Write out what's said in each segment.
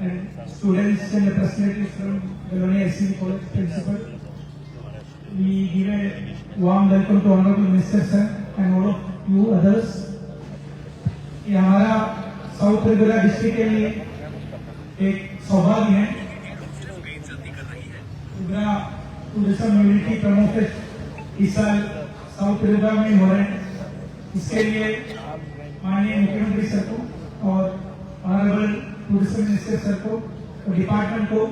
and students and representatives from Belonia SCB College Principal. We give a warm welcome to Honorable Minister Sir and all of you others. ये हमारा south Tripura district के लिए एक सौभाग्य है Tripura tourism unity प्रमुख इस साल साउथ त्रिपुरा में हो रहे हैं इसके लिए माननीय मुख्यमंत्री सर को और ऑनरेबल टूरिज़्म मिनिस्टर सर को डिपार्टमेंट को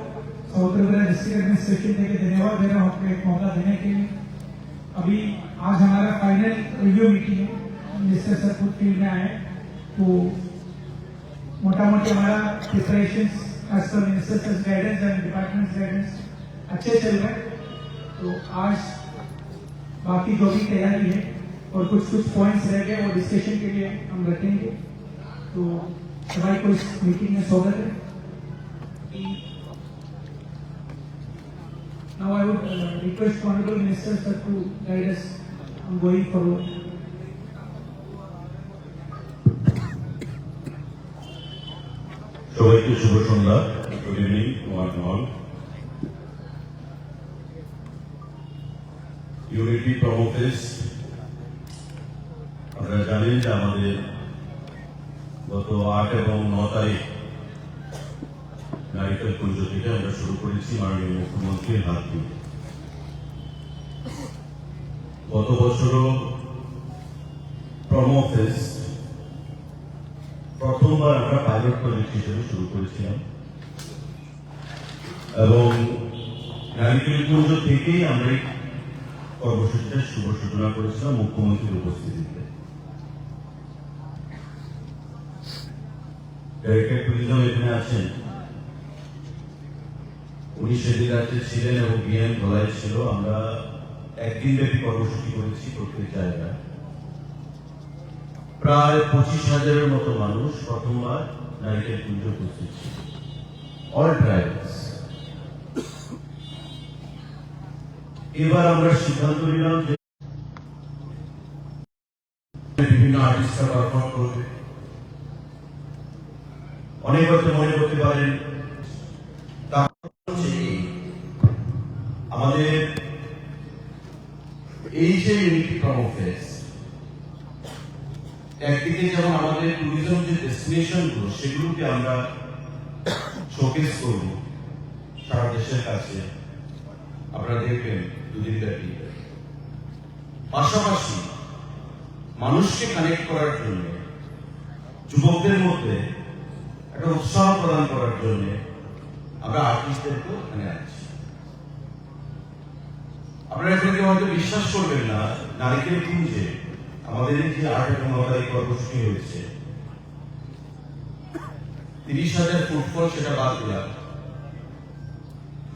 साउथ त्रिपुरा डिस्ट्रिक्ट एडमिनिस्ट्रेशन लिए धन्यवाद दे रहा हूँ एक मौका देने के लिए। अभी आज हमारा फाइनल रिव्यू मीटिंग है मिनिस्टर सर खुद फ़ील्ड में आए तो मोटा मोटी हमारा preparation as per minister guidance and department guidance अच्छे चल रहे तो आज बाकी जो भी तैयारी है और कुछ कुछ पॉइंट्स रह गए, वो डिस्कशन के लिए हम रखेंगे। तो सभी को इस मीटिंग में स्वागत है Now I would uh, request Honorable Minister sir to guide us on going forward. সবাইকে শুভ সন্ধ্যা good evening one all unity প্রমোফেস আপনারা জানেন যে আমাদের গত আট এবং ন তারিখ নারিকেল কুঞ্জ থেকে আমরা শুরু করেছি মাননীয় মুখ্যমন্ত্রীর হাত দিয়ে। গত প্রমোফেস প্রথমবার আমরা পাইলট প্রজেক্ট হিসেবে শুরু করেছিলাম। এবং নারিকেলকুঞ্জ থেকেই আমরা এই কর্মসূচিটার শুভ সূচনা করেছিলাম মুখ্যমন্ত্রীর উপস্থিতিতে। ডাইরেক্টর ট্যুরিজম এখানে আছেন। উনি সেদিন রাত্রে ছিলেন এবং বিএম ধলাই ছিল। আমরা একদিন ব্যাপী কর্মসূচি করেছি প্রত্যেক জায়গায়। প্রায় পঁচিশ হাজারের মতো মানুষ প্রথমবার নারিকেল পুজো উপস্থিত ছিল। অল ট্রাইবস এবার আমরা সিদ্ধান্ত নিলাম যে বিভিন্ন আর্টিস্টরা পারফর্ম করবে। অনেক হয়তো মনে করতে পারেন আমাদের এই যে একদিকে যেমন আমাদের ট্যুরিজম যে ডেস্টিনেশনগুলো, সেগুলোকে আমরা শোকেস করব সারা দেশের কাছে। আপনারা দেখবেন দুদিন ব্যাপী। পাশাপাশি মানুষকে কানেক্ট করার জন্য যুবকদের মধ্যে একটা উৎসাহ প্রদান করার জন্য আমরা আর্টিস্টদেরকেও এখানে আনছি আপনারা এখানে কেউ হয়তো বিশ্বাস করবেন না নারিকেল কুঞ্জে আমাদের এই যে আট এবং ন তারিখ কর্মসূচি হয়েছে তিরিশ হাজার ফুটফল সেটা বাদ দিলাম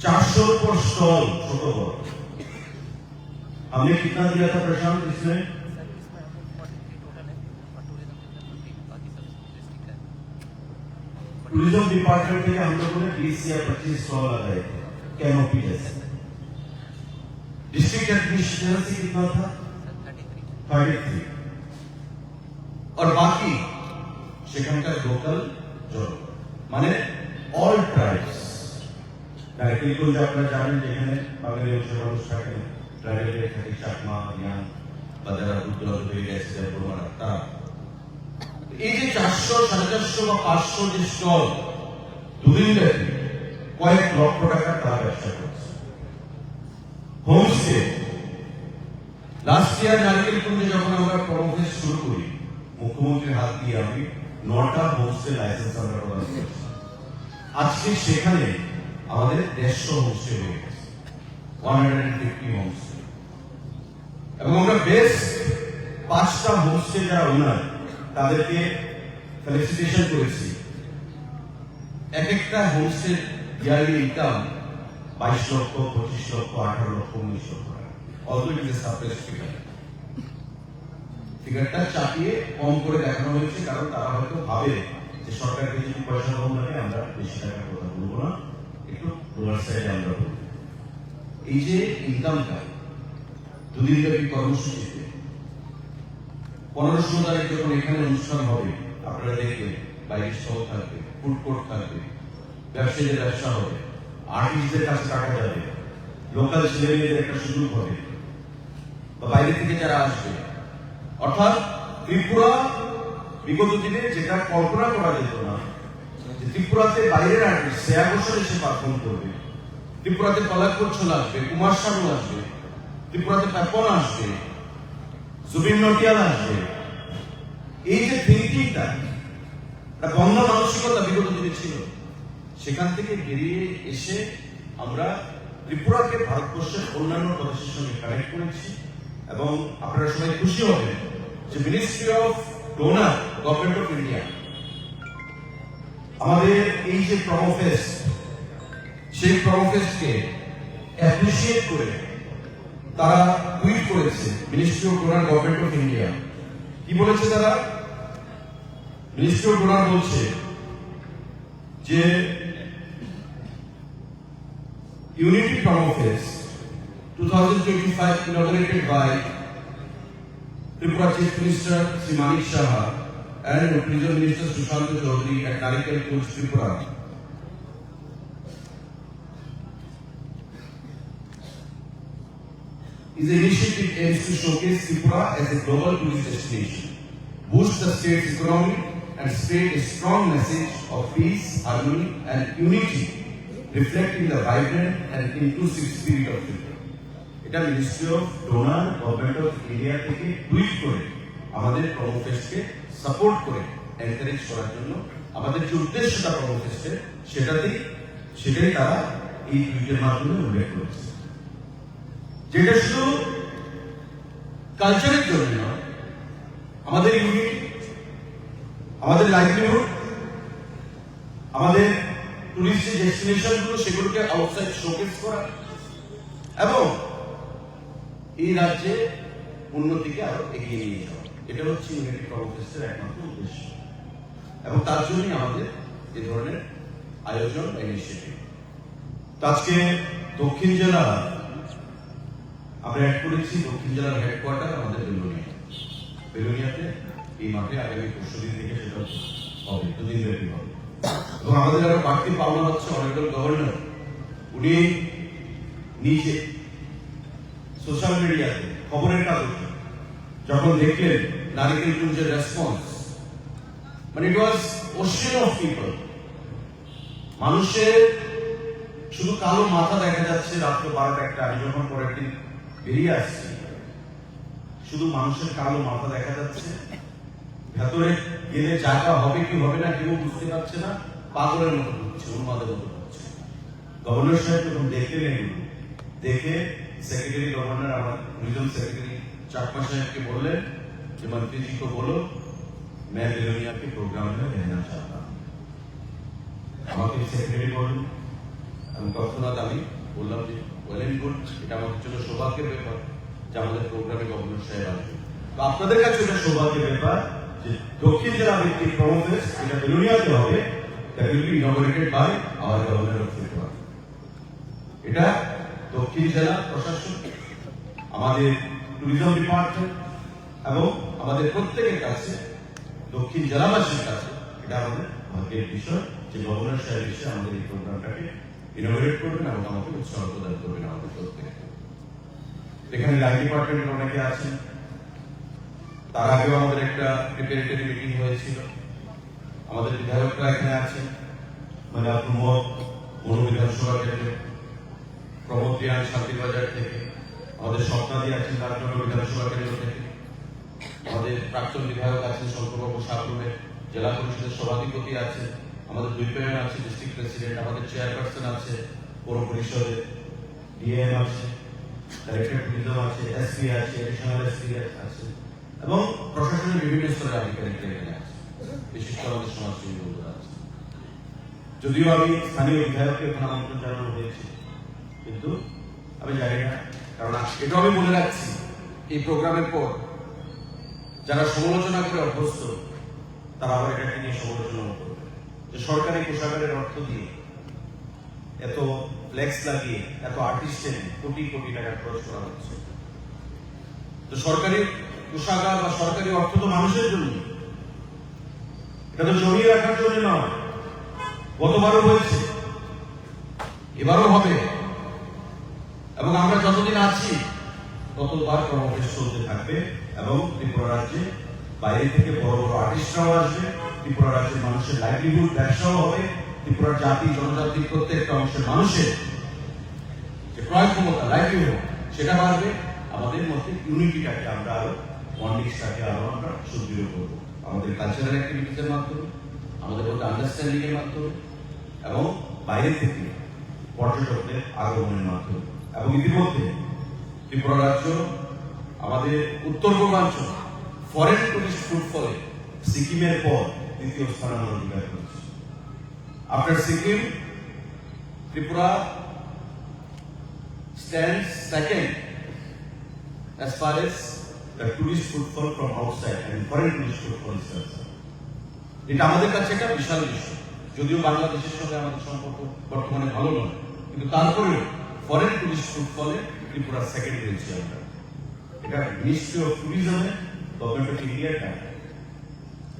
चारसों पर स्टॉल छोटो बड़ हमने कितना दिया था प्रशांत इसमें टूरिज्म डिपार्टमेंट থেকে हम लोगों ने 20 या 25 स्टॉल लगाए थे कैनोपी जैसे डिस्ट्रिक्ट एडमिनिस्ट्रेशन से कितना था थर्टी थ्री और बाकी সেখানকার লোকাল জনগণ মানে অল ট্রাইবস নারকেলকুঞ্জ আপনারা জানেন যেখানে বাঙালি অংশের মানুষ থাকেন ট্রাইবেলের থাকে চাকমা ইয়াং বা যারা উত্তর হয়ে গেছে বড়মারা তারা এই যে চারশো, সাড়ে চারশো বা পাঁচশো যে স্টল, দুদিন ব্যাপী কয়েক লক্ষ টাকা তারা ব্যবসা করছে। হোমস্টে লাস্ট ইয়ার নারকেলকুঞ্জে যখন আমরা প্রমোফেস শুরু করি, মুখ্যমন্ত্রীর হাত দিয়ে আমি নটা হোমস্টে লাইসেন্স আমরা প্রদান করেছি। আজকে সেখানে আমাদের দেড়শো হোমস্টে হয়ে গেছে। One hundred fifty homestay. এবং আমরা বেশ পাঁচটা হোমস্টে যারা ওনার তাদেরকে ফেলিসিটেশন করেছি। এক একটা হোমস্টের ইয়ারলি ইনকাম বাইশ লক্ষ, পঁচিশ লক্ষ, আঠারো লক্ষ, উনিশ লক্ষ টাকা। ফিগারটা চাপিয়ে কম করে দেখানো হয়েছে, কারণ তারা হয়তো ভাবে যে সরকারকে যদি পয়সা কম লাগে আমরা বেশি টাকার কথা বলব না, একটু লোয়ার সাইডে আমরা বলব। এই যে ইনকামটা দুদিন ব্যাপী কর্মসূচিতে পনেরোশো তারিখ যখন এখানে অনুষ্ঠান হবে, আপনারা দেখবেন বাইরের সহ থাকবে, ফুড কোর্ট থাকবে, ব্যবসায়ীদের ব্যবসা হবে, আর্টিস্টদের কাছে টাকা যাবে, লোকাল ছেলেমেয়েদের একটা সুযোগ হবে, বা বাইরে থেকে যারা আসবে। অর্থাৎ ত্রিপুরা বিগত দিনে যেটা কল্পনা করা যেত না, যে ত্রিপুরাতে বাইরের আর্টিস্ট শ্রেয়া ঘোষাল এসে পারফর্ম করবে। ত্রিপুরাতে পলাক কোচ্ছল আসবে, কুমার শানু আসবে, ত্রিপুরাতে পেপন আসবে জুবিন নটিয়াল আসবে এই যে থিঙ্কিংটা একটা গন্ধ মানসিকতা বিগত দিনে ছিল, সেখান থেকে বেরিয়ে এসে আমরা ত্রিপুরাকে ভারতবর্ষের অন্যান্য প্রদেশের সঙ্গে কানেক্ট করেছি এবং আপনারা সবাই খুশি হবেন যে ministry of DoNER government of India আমাদের এই যে প্রমোফেস্ট সেই প্রমোফেস্টকে অ্যাপ্রিসিয়েট করে তারা টুইট করেছে ministry of rural government of India কি বলেছে তারা? মিনিস্ট্রি অফ রুরাল বলছে যে unit form office two thousand twenty five inaugurated by Tripura chief minister Shri Manik Saha and prison minister Sushanta Chowdhury and collected police Tripura is an initiative aims to showcase Tripura as a global tourist destination, boost the state's economy, and spread a strong message of peace, harmony, and unity, reflecting the vibrant and inclusive spirit of Tripura. এটা ministry of DoNER government of India থেকে tweet করে আমাদের প্রমোফেস্টকে support করে encourage করার জন্য আমাদের যে উদ্দেশ্যটা প্রমোফেস্টের সেটাতেই সেটাই তারা এই টুইটের মাধ্যমে উল্লেখ করেছে যেটা কালচারের জন্য আমাদের ইউনিটি আমাদের লাইভলিহুড আমাদের টুরিস্ট ডেস্টিনেশনগুলো সেগুলোকে আউটসাইড শোকেস করা এবং এই রাজ্যে উন্নতিকে আরও এগিয়ে নিয়ে যাওয়া। এটা হচ্ছে ইউনিটি কর্মফেস্টের একমাত্র উদ্দেশ্য। এবং তার জন্যই আমাদের এ ধরনের আয়োজন বা ইনিশিয়েটিভ আজকে দক্ষিণ জেলা আমরা অ্যাড করেছি দক্ষিণ জেলার হেডকোয়ার্টার আমাদের বেলুনিয়া বেলুনিয়াতে এই মাঠে আগামী পরশু দিন থেকে সেটা হবে দুদিন ব্যাপী হবে। এবং আমাদের আরও বাড়তি পাওনা হচ্ছে অনারেবল গভর্নর উনি নিজে সোশ্যাল মিডিয়াতে খবরের কাগজে যখন দেখলেন নারিকেল কুঞ্জের রেসপন্স মানে it was ocean of people মানুষের শুধু কালো মাথা দেখা যাচ্ছে, রাত্র বারোটা একটা আমি যখন পরের দিন বেরিয়ে আসছি শুধু মানুষের কালো মাথা দেখা যাচ্ছে ভেতরে গেলে জায়গা হবে কি হবে না কেউ বুঝতে পারছে না পাগলের মতো ঢুকছে উন্মাদের মতো ঢুকছে গভর্নর সাহেব যখন দেখলেন এগুলো দেখে सेक्रेटरी गवर्नर আমার टूरिज्म सेक्रेटरी चाकमा साहब के बोले कि मंत्री जी को बोलो मैं बेलोनिया के प्रोग्राम में रहना चाहता हूँ আমাকে সেক্রেটারি বলুন আমি তৎক্ষণাৎ আমি বললাম যে ওয়েল গুড এটা আমাদের জন্য সৌভাগ্যের ব্যাপার, যে আমাদের প্রোগ্রামে গভর্নর সাহেব আসবে। তো আপনাদের কাছে এটা সৌভাগ্যের ব্যাপার যে দক্ষিণ জেলা ভিত্তিক প্রমোফেস এটা বেলুনিয়াতে হবে that will be inaugurated by our governor of Tripura এটা দক্ষিণ জেলা প্রশাসন, আমাদের ট্যুরিজম ডিপার্টমেন্ট এবং আমাদের প্রত্যেকের কাছে, দক্ষিণ জেলাবাসীর কাছে, এটা আমাদের ভাগ্যের বিষয় যে গভর্নর সাহেব এসে আমাদের এই প্রোগ্রামটাকে ইনোভেট করবেন এবং আমাকে উৎসাহ প্রদান করবেন আমাদের প্রত্যেকে এখানে লাইন ডিপার্টমেন্টের অনেকে আছেন। তার আগেও আমাদের একটা প্রিপারেটরি মিটিং হয়েছিল। আমাদের বিধায়করা এখানে আছেন। মানে প্রমোদ মনু বিধানসভা কেন্দ্রে প্রমোদ শান্তিবাজার থেকে, আমাদের স্বপ্নাদি আছেন রাজনগর বিধানসভা কেন্দ্র থেকে, আমাদের প্রাক্তন বিধায়ক আছেন শঙ্করবাবু সাবরুমের জেলা পরিষদের সভাধিপতি আছে আমাদের দুই আছে ডিস্ট্রিক্ট প্রেসিডেন্ট আমাদের চেয়ারপারসন আছে, পৌর পরিষদের ডিএম আছে আছে এসপি আছে এডিশনাল এসপি আছে, এবং প্রশাসনের বিভিন্ন স্তরের আধিকারিকরা এখানে আছে। বিশেষ করে আমাদের আছে। যদিও আমি স্থানীয় বিধায়ককে এখানে আমন্ত্রণ জানানো হয়েছে, কিন্তু আমি জানি না, কারণ এটাও আমি বলে রাখছি, এই প্রোগ্রামের পর যারা সমালোচনা করে অভ্যস্ত, তারা আবার এটাকে নিয়ে সমালোচনা যে সরকারি কোষাগারের অর্থ দিয়ে এত ফ্লেক্স লাগিয়ে, এত আর্টিস্ট এনে কোটি কোটি টাকা খরচ করা হচ্ছে। তো সরকারি কোষাগার বা সরকারি অর্থ তো মানুষের জন্য। এটা তো জমিয়ে রাখার জন্য নয়। গতবারও হয়েছে। এবারও হবে। এবং আমরা যতদিন আছি, ততবার কর্মকাণ্ড চলতে থাকবে এবং ত্রিপুরা রাজ্যে বাইরে থেকে বড় বড় আর্টিস্টরাও আসবে। ত্রিপুরা রাজ্যের মানুষের লাইভলিহুড ব্যবসাও হবে ত্রিপুরার জাতি জনজাতির প্রত্যেকটা অংশের মানুষের যে ক্রয় ক্ষমতা লাইভলিহুড সেটা বাড়বে। আমাদের মধ্যে ইউনিটিটাকে আমরা আরও বন্ডিংসটাকে আরও আমরা সুদৃঢ় করব। আমাদের কালচারাল অ্যাক্টিভিটিসের মাধ্যমে, আমাদের মধ্যে আন্ডারস্ট্যান্ডিং এর মাধ্যমে, এবং বাইরে থেকে পর্যটকদের আগমনের মাধ্যমে। এবং ইতিমধ্যে ত্রিপুরা রাজ্য, আমাদের উত্তর পূর্বাঞ্চল ফরেন টুরিস্ট ফুটফলে সিকিমের পর দ্বিতীয় স্থান আমরা অধিকার করেছি। After Sikkim Tripura stands second as far as the tourist footfall from outside and foreign tourist footfall is concerned. এটা আমাদের কাছে একটা বিশাল বিষয়। যদিও বাংলাদেশের সঙ্গে আমাদের সম্পর্ক বর্তমানে ভালো নয়, কিন্তু তারপরেও ফরেন টুরিস্ট ফুটফলে ত্রিপুরা সেকেন্ড হয়েছি আমরা। এটা মিনিস্ট্রি অফ ট্যুরিজমে গভর্নমেন্ট অফ ইন্ডিয়ার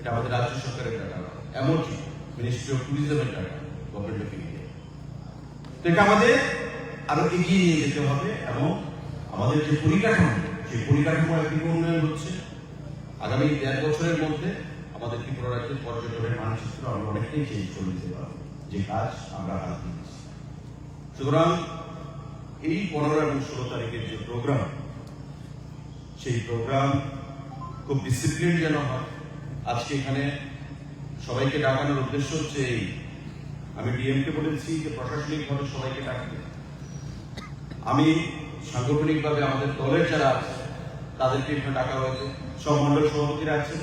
এটা আমাদের রাজ্য সরকারের টাকা। এমনকি মিনিস্ট্রি অফ ট্যুরিজমের টাকা গভর্নমেন্ট অফ ইন্ডিয়া এটা আমাদের আরও এগিয়ে নিয়ে যেতে হবে এবং আমাদের যে পরিকাঠামো, সেই পরিকাঠামো একদিকে উন্নয়ন হচ্ছে। আগামী দেড় বছরের মধ্যে আমাদের ত্রিপুরা রাজ্যের পর্যটনের মানচিত্র আমরা অনেকটাই চেঞ্জ করে দিতে পারব। যে কাজ আমরা হাত দিয়েছি সুতরাং এই পনেরো এবং ষোলো তারিখের যে প্রোগ্রাম সেই প্রোগ্রাম খুব ডিসিপ্লিন যেন হয় আজকে এখানে সবাইকে ডাকানোর উদ্দেশ্য হচ্ছে এই। আমি ডিএমকে বলেছি যে প্রশাসনিকভাবে সবাইকে ডাকতে আমি সাংগঠনিকভাবে আমাদের দলের যারা আছে, তাদেরকে এখানে ডাকা হয়েছে। সব মন্ডল সভাপতিরা আছে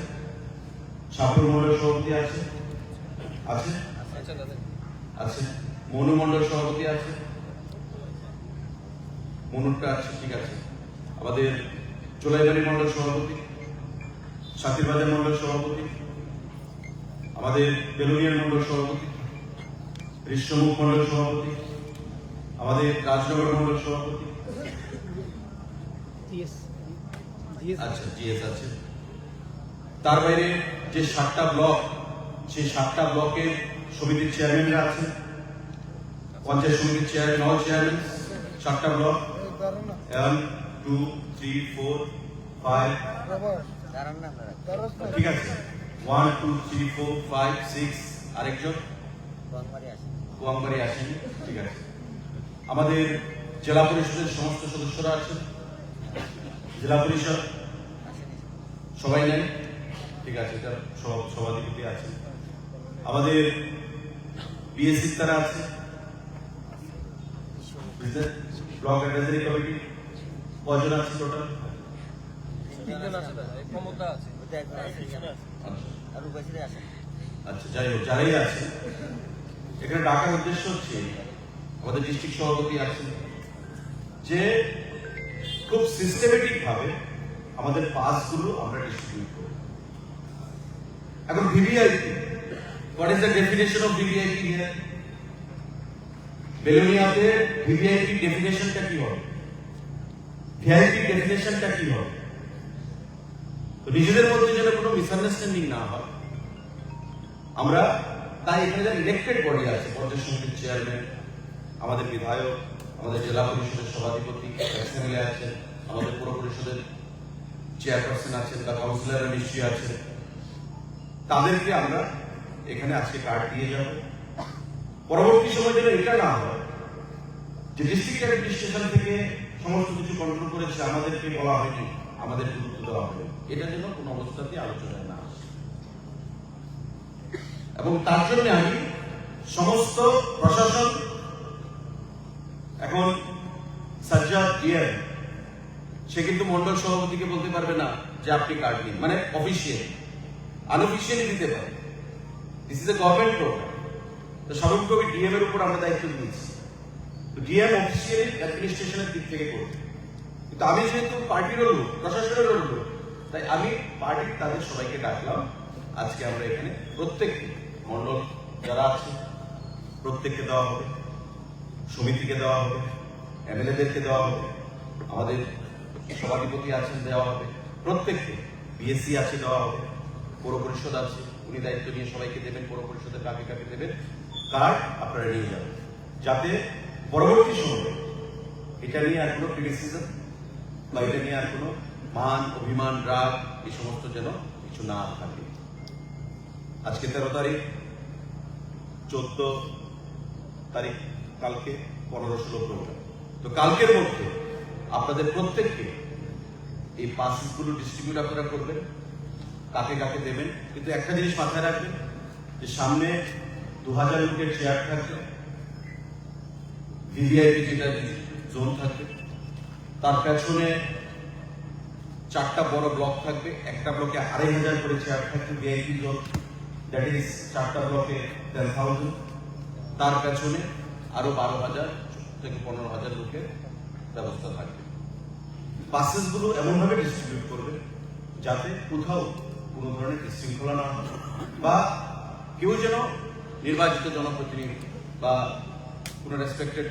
সাপুর মন্ডল সভাপতি আছে আছে? আছে। মনু মন্ডল সভাপতি আছে। মনুরটা আছে, ঠিক আছে। আমাদের চোলাইবাড়ি মন্ডল সভাপতি। সাথীর বাজার মন্ডল সভাপতি আমাদের বেলুনিয়ার মন্ডল সভাপতি বিশ্বমুখ মন্ডল সভাপতি আমাদের রাজনগর মন্ডল সভাপতি। জিএস জিএস আচ্ছা জিএস আছে তার বাইরে যে সাতটা ব্লক সেই সাতটা ব্লকের সমিতির চেয়ারম্যানরা আছেন। পঞ্চায়েত সমিতির চেয়ারম্যান অল চেয়ারম্যান সাতটা block. One two three four five ঠিক আছে। One two three four five six আরেকজন? বাংবাড়ি কুয়াংবাড়ি আসেন ঠিক আছে। আমাদের জেলা পরিষদের সমস্ত সদস্যরা আছেন? জেলা পরিষদ? সবাই নেন ঠিক আছে সভাধিপতি আছে আমাদের বিএসসি তারা আছে? Block advisory committee? কজন আছে টোটাল তিনজন আছে ক্ষমতা আছে। আছে আচ্ছা যাই হোক যারাই আছে এখানে ডাকার উদ্দেশ্য হচ্ছে আমাদের ডিস্ট্রিক্ট সভাপতি আছেন যে খুব সিস্টেমেটিক ভাবে আমাদের পাসগুলো আমরা ডিস্ট্রিবিউট করব এখন VVIP what is the definition of VVIP here বেলোনিয়াতে VVIP ডেফিনেশনটা কি হবে? ভিআইপি ডেফিনেশনটা কি হবে? তো নিজেদের মধ্যে যেন কোনো মিসআন্ডারস্ট্যান্ডিং না হয়, আমরা তাই এখানে যারা ইলেক্টেড বডি আছে, পঞ্চায়েত সমিতির চেয়ারম্যান আমাদের বিধায়ক, আমাদের জেলা পরিষদের সভাধিপতি এমএলএ আছেন, আমাদের পুর পরিষদের চেয়ারপারসন আছেন বা কাউন্সিলররা নিশ্চয়ই আছেন, তাদেরকে আমরা এখানে আজকে কার্ড দিয়ে যাব। পরবর্তী সময় যেন এটা না হয়, যে ডিস্ট্রিক্ট অ্যাডমিনিস্ট্রেশন থেকে সমস্ত কিছু কন্ট্রোল করেছে আমাদেরকে বলা হয়নি আমাদের গুরুত্ব দেওয়া হয়নি। এটা যেন কোনো অবস্থাতেই আলোচনায় না আসে। এবং তার জন্য আমি সমস্ত প্রশাসন, এখন সাজ্জাদ ডিএম সে কিন্তু মন্ডল সভাপতিকে বলতে পারবে না যে আপনি কার্ড নিন মানে অফিসিয়াল আনঅফিসিয়ালি দিতে পারে। This is a government program তো স্বাভাবিকভাবে ডিএম এর উপর আমরা দায়িত্ব দিয়েছি ডিএম অফিসিয়ালি অ্যাডমিনিস্ট্রেশনের দিক থেকে করবে। কিন্তু আমি যেহেতু পার্টিরও লোক প্রশাসনের লোক তাই আমি পার্টির তাদের সবাইকে ডাকলাম। আজকে আমরা এখানে প্রত্যেককে মন্ডল যারা আছে, প্রত্যেককে দেওয়া হবে, সমিতিকে দেওয়া হবে, এমএলএদেরকে দেওয়া হবে, আমাদের সভাধিপতি আছেন দেওয়া হবে, প্রত্যেককে বিএসসি আছে দেওয়া হবে, পৌর পরিষদ আছে, উনি দায়িত্ব নিয়ে সবাইকে দেবেন, পৌর পরিষদের কাকে কাকে দেবেন। কার্ড আপনারা নিয়ে যাবেন। যাতে পরবর্তী সময়ে এটা নিয়ে আর কোনো ক্রিটিসিজম বা এটা নিয়ে আর কোনো মান, অভিমান, রাগ, এই সমস্ত যেন কিছু না থাকে। আজকে তেরো তারিখ, চোদ্দ তারিখ, কালকে পনেরো ষোলো প্রোগ্রাম তো কালকের মধ্যে আপনাদের প্রত্যেককে এই পাসগুলো ডিস্ট্রিবিউট আপনারা করবেন, কাকে কাকে দেবেন, কিন্তু একটা জিনিস মাথায় রাখবেন যে সামনে দু হাজার লোকের চেয়ার থাকবে। ভিভিআইপি যেটা জোন থাকবে। তার পেছনে চারটা বড় ব্লক থাকবে। একটা ব্লকে আড়াই হাজার করে চেয়ার থাকবে ভিআইপি জোন। দ্যাট ইজ চারটা ব্লকে টেন থাউজেন্ড তার পেছনে আরও বারো হাজার থেকে পনেরো হাজার লোকের ব্যবস্থা থাকবে। বাসেসগুলো এমন ভাবে ডিস্ট্রিবিউট করবে যাতে কোথাও কোনো ধরনের বিশৃঙ্খলা না হয় বা কেউ যেন নির্বাচিত জনপ্রতিনিধি বা কোনো রেসপেক্টেড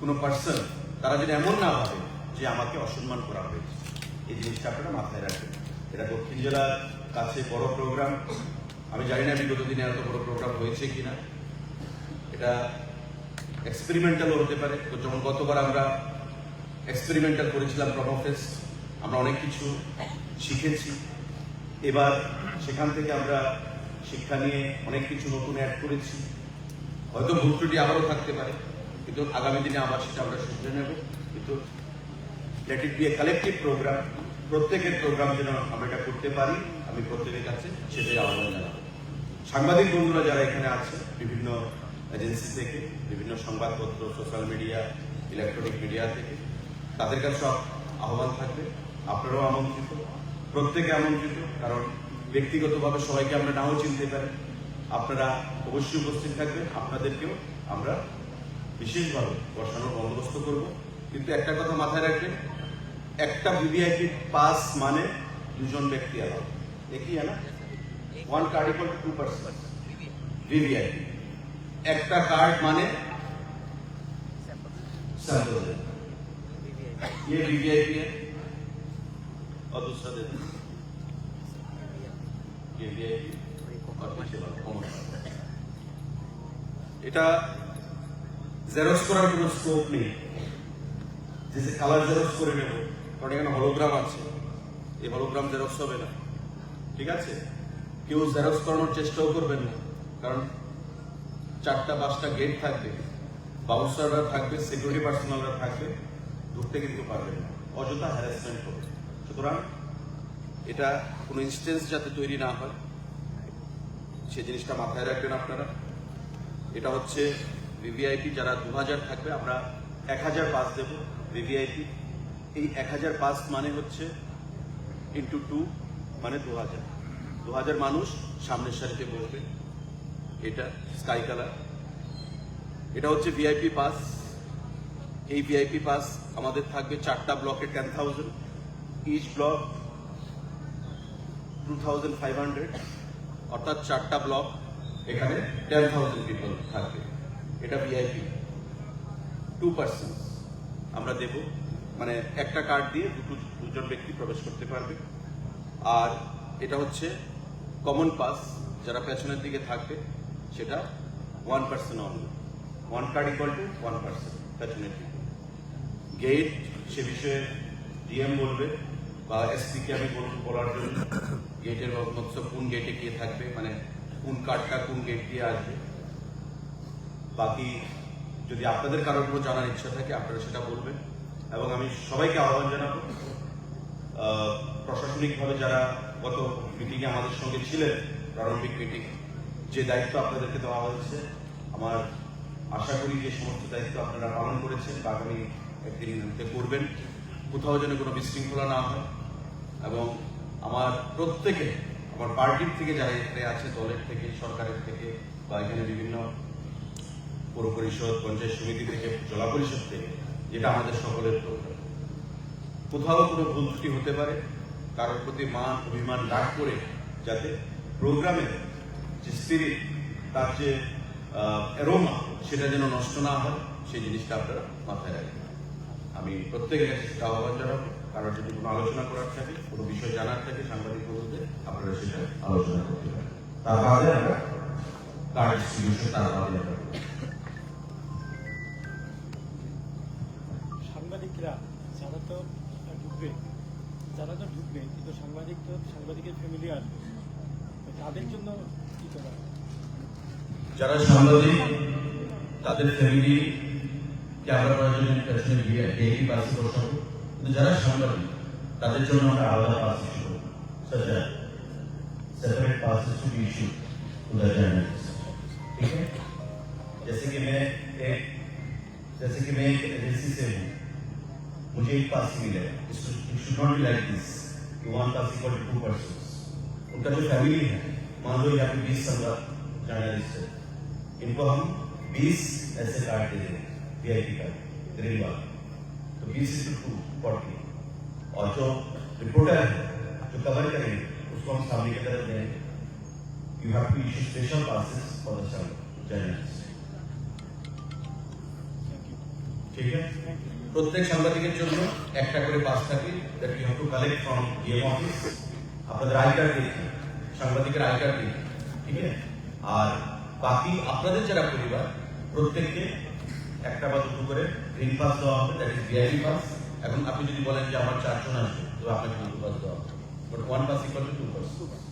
কোনো পার্সন তারা যেন এমন না ভাবে যে আমাকে অসম্মান করা হয়েছে এই জিনিসটা আপনারা মাথায় রাখবেন। এটা দক্ষিণ জেলার কাছে বড় প্রোগ্রাম আমি জানি না বিগত দিনে এত বড় প্রোগ্রাম হয়েছে কিনা। এটা এক্সপেরিমেন্টালও হতে পারে। তো যখন গতবার আমরা এক্সপেরিমেন্টাল করেছিলাম প্রভাব ফেস্ট আমরা অনেক কিছু শিখেছি। এবার সেখান থেকে আমরা শিক্ষা নিয়ে অনেক কিছু নতুন অ্যাড করেছি। হয়তো ভুল ত্রুটি আবারও থাকতে পারে, কিন্তু আগামী দিনে আবার সেটা আমরা শুধরে নেব। কিন্তু let it be a collective program প্রত্যেকের প্রোগ্রাম যেন আমরা এটা করতে পারি, আমি প্রত্যেকের কাছে সেটাই আহ্বান জানাব। সাংবাদিক বন্ধুরা যারা এখানে আছে, বিভিন্ন এজেন্সি থেকে, বিভিন্ন সংবাদপত্র সোশ্যাল মিডিয়া ইলেকট্রনিক মিডিয়া থেকে, তাদের কাছে আহ্বান থাকবে। আপনারাও আমন্ত্রিত, প্রত্যেকে আমন্ত্রিত, কারণ ব্যক্তিগতভাবে সবাইকে আমরা নাও চিনতে পারি। আপনারা অবশ্যই উপস্থিত থাকবেন আপনাদেরকেও আমরা বিশেষভাবে বসানোর বন্দোবস্ত করব কিন্তু একটা কথা মাথায় রাখবেন একটা ভিভিআইপি পাস মানে দুজন ব্যক্তি আলাদা একই না one card equal to two percent VVIP একটা কার্ড মানে सैंपल दे ये वीवीआईपी है और दूसरा दे दें ये वीआईपी এটা জেরক্স করার কোনো স্কোপ নেই। যে কালার জেরক্স করে নেব, কারণ এখানে হলোগ্রাম আছে। এই হলোগ্রাম জেরক্স হবে না। ঠিক আছে? কেউ জেরক্স করানোর চেষ্টাও করবেন না, কারণ চারটা, পাঁচটা গেট থাকবে। বাউন্সাররা থাকবে সিকিউরিটি পার্সোনালরা থাকবে ঢুকতে কিন্তু পারবে না। অযথা হ্যারাসমেন্ট করবে সুতরাং এটা কোনো ইনস্টেন্স যাতে তৈরি না হয়। সে জিনিসটা মাথায় রাখবেন আপনারা। এটা হচ্ছে ভিভিআইপি যারা দু হাজার থাকবে, আমরা এক হাজার পাস দেবো ভিভিআইপি এই এক হাজার পাস মানে হচ্ছে ইন্টু টু মানে দু হাজার দু হাজার মানুষ সামনের সারিতে বসবে। এটা স্কাই কালার এটা হচ্ছে ভিআইপি পাস এই ভিআইপি পাস আমাদের থাকবে চারটা ব্লকে ten thousand each block two thousand five hundred অর্থাৎ চারটা ব্লক এখানে টেন থাউজেন্ড পিপল থাকবে। এটা ভিআইপি টু পার্সেন্ট আমরা দেব। মানে একটা কার্ড দিয়ে দুটো, দুজন ব্যক্তি প্রবেশ করতে পারবে। আর এটা হচ্ছে কমন পাস যারা পেছনের দিকে থাকবে, সেটা one percent only one card equal to one percent পেছনের দিকে। গেট সে বিষয়ে ডিএম বলবে। বা এসপিকে আমি বলব বলার জন্য গেটের মধ্যে কোন গেটে গিয়ে থাকবে মানে কোন কার্ডটা কোন গেট দিয়ে আসবে। বাকি যদি আপনাদের কারোর কোনো জানার ইচ্ছা থাকে, আপনারা সেটা বলবেন। এবং আমি সবাইকে আহ্বান জানাব প্রশাসনিকভাবে যারা গত মিটিংয়ে আমাদের সঙ্গে ছিলেন, প্রারম্ভিক মিটিং যে দায়িত্ব আপনাদেরকে দেওয়া হয়েছে, আমার আশা করি যে সমস্ত দায়িত্ব আপনারা পালন করেছেন, বা আগামী একদিন করবেন। কোথাও যেন কোনো বিশৃঙ্খলা না হয়। এবং আমার প্রত্যেকে, আমার পার্টির থেকে যারা এখানে আছে, দলের থেকে, সরকারের থেকে, বা এখানে বিভিন্ন পৌর পরিষদ পঞ্চায়েত সমিতি থেকে, জেলা পরিষদ থেকে যেটা আমাদের সকলের প্রয়োজন। কোথাও কোনো ভুল হতে পারে, কারোর প্রতি মান, অভিমান রাগ করে যাতে প্রোগ্রামের যে স্পিরিট তার যে এরোমা সেটা যেন নষ্ট না হয়, সেই জিনিসটা আপনারা মাথায় রাখবেন। আমি প্রত্যেকের কাছে সেটা আহ্বান জানাব, কারোর যদি কোনো আলোচনা করার থাকে কোনো বিষয় জানার থাকে সাংবাদিক বলতে আপনারা সেটা আলোচনা করতে পারেন। তার বাদে আমরা তার বাদে আমরা সাংবাদিকরা যারা তো ঢুকবে যারা তো ঢুকবে কিন্তু সাংবাদিক তো সাংবাদিকের ফ্যামিলি আসবে তাদের জন্য কি করা যারা সাংবাদিক তাদের ফ্যামিলি কে আমরা বসাবো। যারা সাংবাদিক তাদের জন্য আমরা আলাদা পাস ইস্যু করবো such as separate passes to be issued to the journalists ठीक है जैसे कि मैं एक जैसे कि मैं एक एजेंसी से हूँ मुझे एक पास मिलेगा it should not be like this कि one pass equal to two person उनका जो फैमिली है मान लो यहाँ पे बीस संग्रह जर्नलिस्ट है इनको हम बीस ऐसे कार्ड दे देंगे वीआईपी कार्ड ग्रीन वाला तो बीस इंटू टू फोर्टी और जो रिपोर्टर है जो कवर करेंगे उसको हम सामने की तरफ देंगे you have to issue special passes for the journalist Thank you. ঠিক আছে প্রত্যেক সাংবাদিকের জন্য একটা করে পাস থাকে that you have to collect from DM office আপনাদের আই কার্ড দেখি সাংবাদিকের আই কার্ড দেখি ঠিক আছে আর বাকি আপনাদের যারা পরিবার প্রত্যেককে একটা বা দুটো করে গ্রিন পাস দেওয়া হবে দ্যাট ইজ ভিআইপি পাস এখন আপনি যদি বলেন যে আমার চারজন আসবে তো আপনাকে পাস দেওয়া হবে। But one pass equal to two pass